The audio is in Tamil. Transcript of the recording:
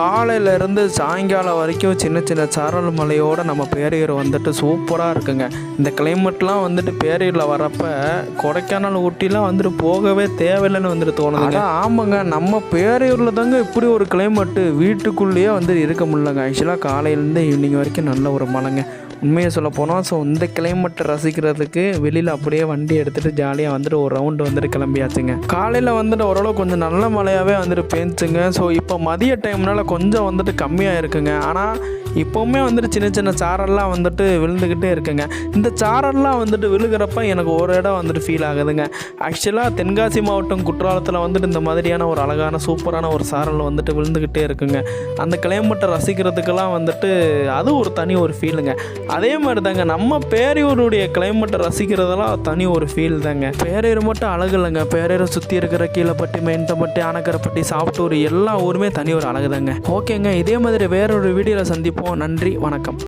காலையிலேருந்து சாயங்காலம் வரைக்கும் சின்ன சின்ன சாரல் மலையோட நம்ம பேரையூர் வந்துட்டு சூப்பராக இருக்குங்க. இந்த கிளைமேட்லாம் வந்துட்டு பேரையூரில் வரப்ப கொடைக்கானல் ஊட்டிலாம் வந்துட்டு போகவே தேவையில்லைன்னு வந்துட்டு தோணுதுங்க. ஆமாங்க. நம்ம பேரையூரில் தாங்க இப்படி ஒரு கிளைமேட்டு வீட்டுக்குள்ளேயே வந்துட்டு இருக்க முடியலங்க. ஆக்சுவலாக காலையிலேருந்து ஈவினிங் வரைக்கும் நல்ல ஒரு மலைங்க உண்மையை சொல்ல போனால் ஸோ இந்த கிளைமேட்டை ரசிக்கிறதுக்கு வெளியில் அப்படியே வண்டி எடுத்துகிட்டு ஜாலியாக வந்துட்டு ஒரு ரவுண்டு வந்துட்டு கிளம்பியாச்சுங்க. காலையில் வந்துட்டு ஓரளவு கொஞ்சம் நல்ல மழையாகவே வந்துட்டு பேஞ்சுங்க. ஸோ இப்போ மதிய டைம்னால கொஞ்சம் வந்துட்டு கம்மியாக இருக்குங்க. ஆனால் இப்போவுமே வந்துட்டு சின்ன சின்ன சாரல்லாம் வந்துட்டு விழுந்துக்கிட்டே இருக்குங்க. இந்த சாரல்லாம் வந்துட்டு விழுகிறப்ப எனக்கு ஒரு இடம் வந்துட்டு ஃபீல் ஆகுதுங்க. ஆக்சுவலாக தென்காசி மாவட்டம் குற்றாலத்தில் வந்துட்டு இந்த மாதிரியான ஒரு அழகான சூப்பரான ஒரு சாரல் வந்துட்டு விழுந்துக்கிட்டே இருக்குங்க. அந்த கிளைமேட்டை ரசிக்கிறதுக்கெல்லாம் வந்துட்டு அது ஒரு தனி ஒரு ஃபீலுங்க அதே மாதிரி தாங்க நம்ம பேரையூருடைய கிளைமேட்டை ரசிக்கிறதெல்லாம் தனி ஒரு ஃபீல் தாங்க. பேரையூர் மட்டும் அழகு இல்லைங்க. பேரையூரை சுற்றி இருக்கிற கீழப்பட்டி மெயின்டப்பட்டி ஆனக்கரப்பட்டி சாப்பிட்டூர் எல்லா ஊருமே தனி ஒரு அழகு தாங்க ஓகேங்க இதே மாதிரி வேறொரு வீடியோவில் சந்திப்போம். நன்றி வணக்கம்.